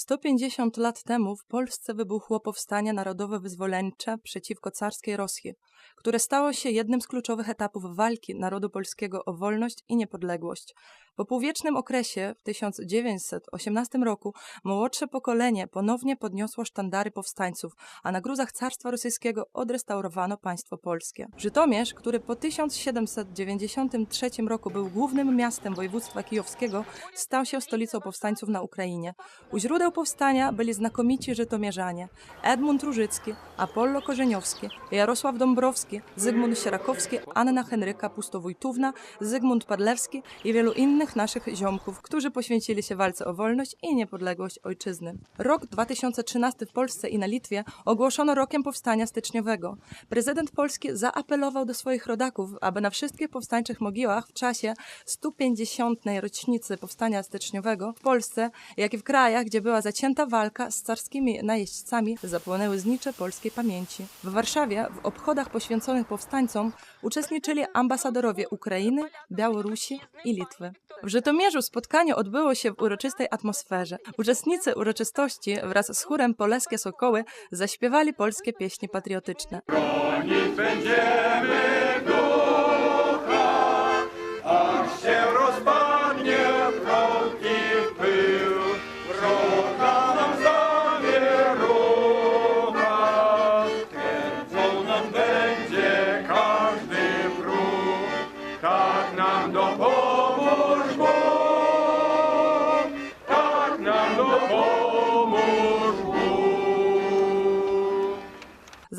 150 lat temu w Polsce wybuchło powstanie narodowo-wyzwoleńcze przeciwko carskiej Rosji, które stało się jednym z kluczowych etapów walki narodu polskiego o wolność i niepodległość. Po półwiecznym okresie w 1918 roku młodsze pokolenie ponownie podniosło sztandary powstańców, a na gruzach carstwa rosyjskiego odrestaurowano państwo polskie. Żytomierz, który po 1793 roku był głównym miastem województwa kijowskiego, stał się stolicą powstańców na Ukrainie. U źródeł powstania byli znakomici żytomierzanie Edmund Różycki, Apollo Korzeniowski, Jarosław Dąbrowski, Zygmunt Sierakowski, Anna Henryka Pustowójtówna, Zygmunt Padlewski i wielu innych naszych ziomków, którzy poświęcili się walce o wolność i niepodległość ojczyzny. Rok 2013 w Polsce i na Litwie ogłoszono rokiem powstania styczniowego. Prezydent Polski zaapelował do swoich rodaków, aby na wszystkich powstańczych mogiłach w czasie 150. rocznicy powstania styczniowego w Polsce, jak i w krajach, gdzie była zacięta walka z carskimi najeźdźcami, zapłonęły znicze polskiej pamięci. W Warszawie w obchodach poświęconych powstańcom uczestniczyli ambasadorowie Ukrainy, Białorusi i Litwy. W Żytomierzu spotkanie odbyło się w uroczystej atmosferze. Uczestnicy uroczystości wraz z chórem Polskie Sokoły zaśpiewali polskie pieśni patriotyczne. Bronić będziemy ducha, aż się rozpadnie wrogi pył. Wroga nam zawierucha, kręcą nam będzie każdy wróg. Tak nam dopomóż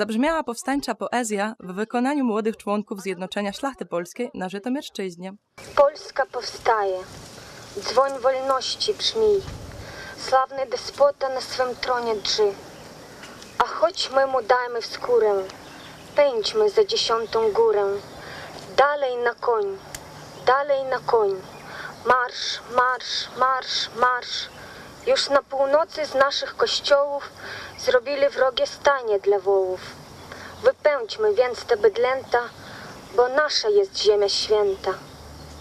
Zabrzmiała powstańcza poezja w wykonaniu młodych członków Zjednoczenia Szlachty Polskiej na Żytomierszczyźnie. Polska powstaje, dzwoń wolności brzmi, sławny despota na swym tronie drży. A choć my mu dajmy w skórę, pędźmy za dziesiątą górę, dalej na koń, dalej na koń. Marsz, marsz, marsz, marsz. Już na północy z naszych kościołów zrobili wrogie stanie dla wołów. Wypędźmy więc te bydlęta, bo nasza jest ziemia święta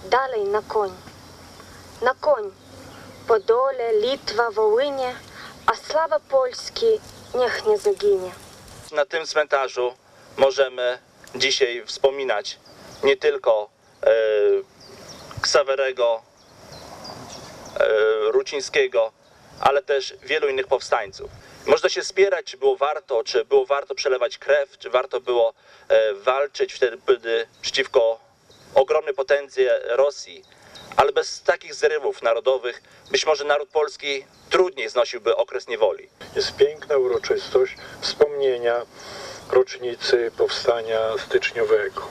dalej na koń. Na koń. Podole, Litwa, Wołynie, a sława Polski niech nie zaginie. Na tym cmentarzu możemy dzisiaj wspominać nie tylko e, Ksawerego, e, Rucińskiego, ale też wielu innych powstańców. Można się spierać, czy było warto, czy było warto przelewać krew, czy warto było e, walczyć wtedy przeciwko ogromnej potędze Rosji, ale bez takich zrywów narodowych być może naród polski trudniej znosiłby okres niewoli. jest piękna uroczystość wspomnienia rocznicy powstania styczniowego.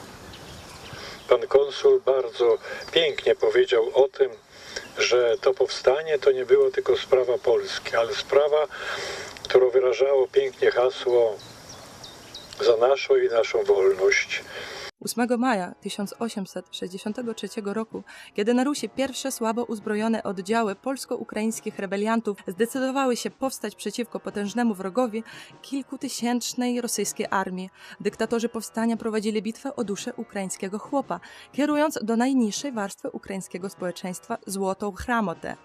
Pan konsul bardzo pięknie powiedział o tym, że to powstanie to nie było tylko sprawa Polski, ale sprawa, która wyrażało pięknie hasło za naszą i naszą wolność. 8 maja 1863 roku, kiedy na Rusi pierwsze słabo uzbrojone oddziały polsko-ukraińskich rebeliantów zdecydowały się powstać przeciwko potężnemu wrogowi kilkutysięcznej rosyjskiej armii, dyktatorzy powstania prowadzili bitwę o duszę ukraińskiego chłopa, kierując do najniższej warstwy ukraińskiego społeczeństwa złotą chramotę.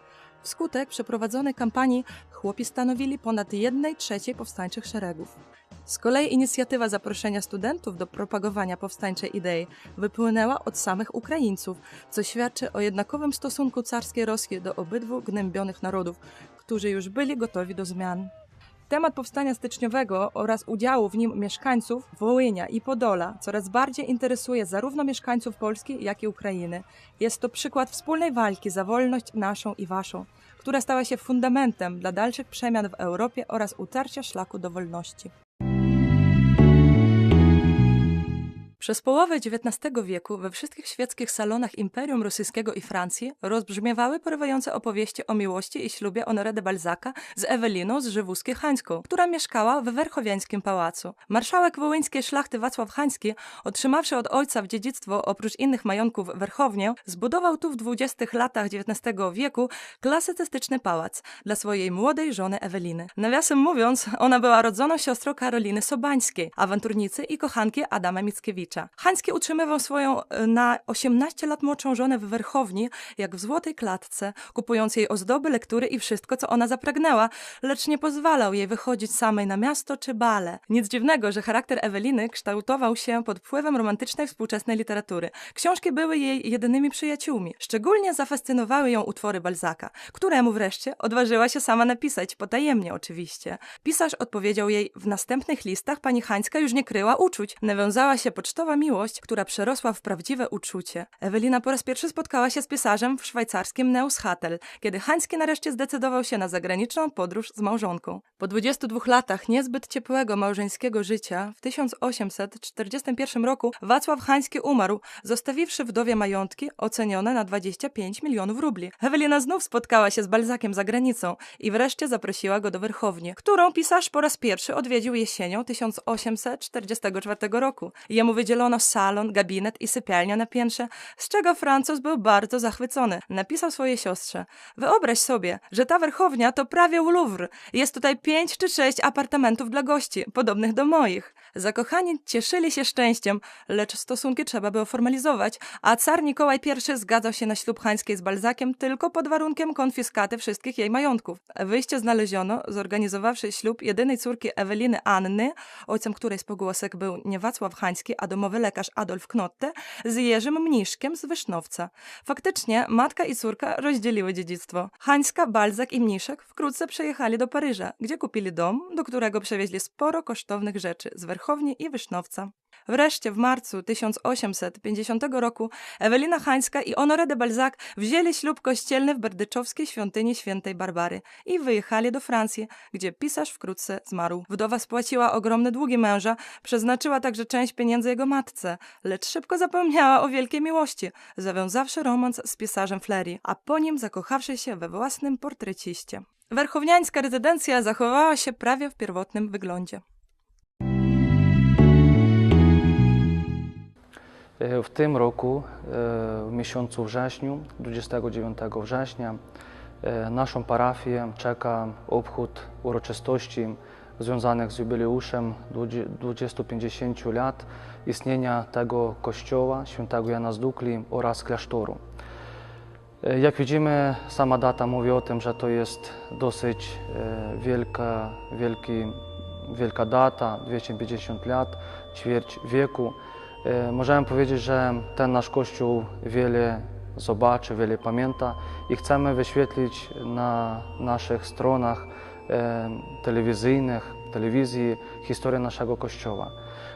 Wskutek przeprowadzonej kampanii chłopi stanowili ponad 1 trzeciej powstańczych szeregów. Z kolei inicjatywa zaproszenia studentów do propagowania powstańczej idei wypłynęła od samych Ukraińców, co świadczy o jednakowym stosunku carskiej Rosji do obydwu gnębionych narodów, którzy już byli gotowi do zmian. Temat powstania styczniowego oraz udziału w nim mieszkańców Wołynia i Podola coraz bardziej interesuje zarówno mieszkańców Polski, jak i Ukrainy. Jest to przykład wspólnej walki za wolność naszą i waszą, która stała się fundamentem dla dalszych przemian w Europie oraz utarcia szlaku do wolności. Przez połowę XIX wieku we wszystkich świeckich salonach Imperium Rosyjskiego i Francji rozbrzmiewały porywające opowieści o miłości i ślubie Honoré de Balzaca z Eweliną z Żywuskie-Hańską, która mieszkała w Werchowiańskim Pałacu. Marszałek wołyńskiej szlachty Wacław Hański, otrzymawszy od ojca w dziedzictwo oprócz innych majątków Werchownię, zbudował tu w dwudziestych latach XIX wieku klasycystyczny pałac dla swojej młodej żony Eweliny. Nawiasem mówiąc, ona była rodzoną siostrą Karoliny Sobańskiej, awanturnicy i kochanki Adama Mickiewicza. Życia. Hański utrzymywał swoją e, na 18 lat młodszą żonę w Werchowni, jak w złotej klatce, kupując jej ozdoby, lektury i wszystko, co ona zapragnęła, lecz nie pozwalał jej wychodzić samej na miasto czy bale. Nic dziwnego, że charakter Eweliny kształtował się pod wpływem romantycznej współczesnej literatury. Książki były jej jedynymi przyjaciółmi. Szczególnie zafascynowały ją utwory Balzaka, któremu wreszcie odważyła się sama napisać, potajemnie oczywiście. Pisarz odpowiedział jej, w następnych listach pani Hańska już nie kryła uczuć. Nawiązała się miłość, która przerosła w prawdziwe uczucie. Ewelina po raz pierwszy spotkała się z pisarzem w szwajcarskim Neushatel, kiedy Hański nareszcie zdecydował się na zagraniczną podróż z małżonką. Po 22 latach niezbyt ciepłego małżeńskiego życia w 1841 roku Wacław Hański umarł, zostawiwszy wdowie majątki ocenione na 25 milionów rubli. Ewelina znów spotkała się z Balzakiem za granicą i wreszcie zaprosiła go do Werchowni, którą pisarz po raz pierwszy odwiedził jesienią 1844 roku. Jemu wydzielono salon, gabinet i sypialnię na piętrze, z czego Francuz był bardzo zachwycony. Napisał swojej siostrze: Wyobraź sobie, że ta Werchownia to prawie Louvre. Jest tutaj pięć czy sześć apartamentów dla gości, podobnych do moich. Zakochani cieszyli się szczęściem, lecz stosunki trzeba było formalizować, a car Mikołaj I zgadzał się na ślub Hańskiej z Balzakiem tylko pod warunkiem konfiskaty wszystkich jej majątków. Wyjście znaleziono, zorganizowawszy ślub jedynej córki Eweliny Anny, ojcem której z pogłosek był nie Wacław Hański, a domowy lekarz Adolf Knotte, z Jerzym Mniszkiem z Wysznowca. Faktycznie matka i córka rozdzieliły dziedzictwo. Hańska, Balzak i Mniszek wkrótce przejechali do Paryża, gdzie kupili dom, do którego przewieźli sporo kosztownych rzeczy z Werchowni i Wysznowca. Wreszcie w marcu 1850 roku Ewelina Hańska i Honoré de Balzac wzięli ślub kościelny w berdyczowskiej świątyni świętej Barbary i wyjechali do Francji, gdzie pisarz wkrótce zmarł. Wdowa spłaciła ogromne długi męża, przeznaczyła także część pieniędzy jego matce, lecz szybko zapomniała o wielkiej miłości, zawiązawszy romans z pisarzem Flery, a po nim zakochawszy się we własnym portreciście. Werchowniańska rezydencja zachowała się prawie w pierwotnym wyglądzie. W tym roku, e, w miesiącu wrześniu, 29 września, e, naszą parafię czeka obchód uroczystości związanych z jubileuszem 250 lat istnienia tego kościoła świętego Jana z Dukli oraz klasztoru. E, Jak widzimy, sama data mówi o tym, że to jest dosyć e, wielka, wielki, wielka data, 250 lat, ćwierć wieku. E, Możemy powiedzieć, że ten nasz Kościół wiele zobaczy, wiele pamięta i chcemy wyświetlić na naszych stronach e, telewizyjnych, telewizji historię naszego Kościoła.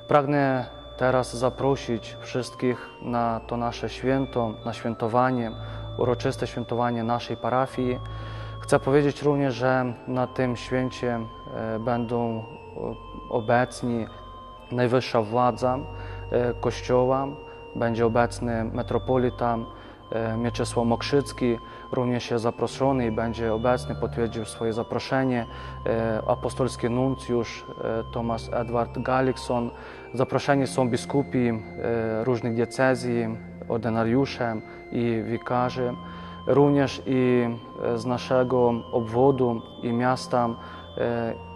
Pragnę teraz zaprosić wszystkich na to nasze święto, na świętowanie, uroczyste świętowanie naszej parafii. Chcę powiedzieć również, że na tym święcie e, będą obecni najwyższa władza Kościoła, będzie obecny metropolita e, Mieczysław Mokrzycki, również jest zaproszony i będzie obecny, potwierdził swoje zaproszenie. E, Apostolski nuncjusz e, Tomasz Edward Galikson. Zaproszeni są biskupi e, różnych diecezji, ordynariusze i wikarzy. Również i e, z naszego obwodu i miasta e,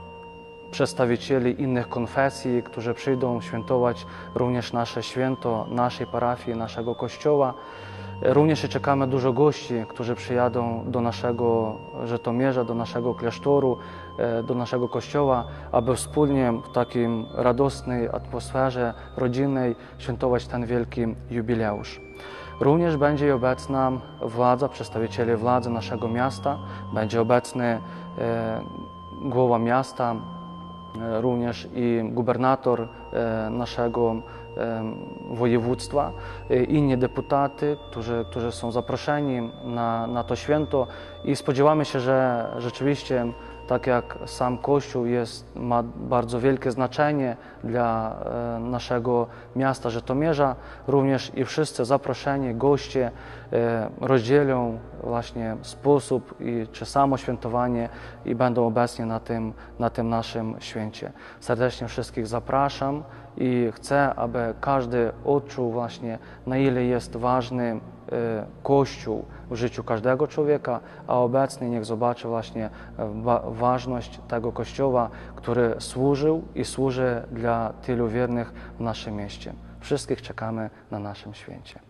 przedstawicieli innych konfesji, którzy przyjdą świętować również nasze święto naszej parafii, naszego kościoła. Również czekamy dużo gości, którzy przyjadą do naszego Żytomierza, do naszego klasztoru, e, do naszego kościoła, aby wspólnie w takim radosnej atmosferze rodzinnej świętować ten wielki jubileusz. Również będzie obecna władza, przedstawiciele władzy naszego miasta, będzie obecny e, głowa miasta, również i gubernator e, naszego e, województwa, e, inni deputaty, którzy, którzy są zaproszeni na, na to święto. I spodziewamy się, że rzeczywiście tak jak sam Kościół jest, ma bardzo wielkie znaczenie dla e, naszego miasta Żytomierza, również i wszyscy zaproszeni goście e, rozdzielą właśnie sposób i czy samo świętowanie i będą obecni na tym, na tym naszym święcie. Serdecznie wszystkich zapraszam i chcę, aby każdy odczuł właśnie na ile jest ważny Kościół w życiu każdego człowieka, a obecny niech zobaczy właśnie e, wa- ważność tego Kościoła, który służył i służy dla tylu wiernych w naszym mieście. Wszystkich czekamy na naszym święcie.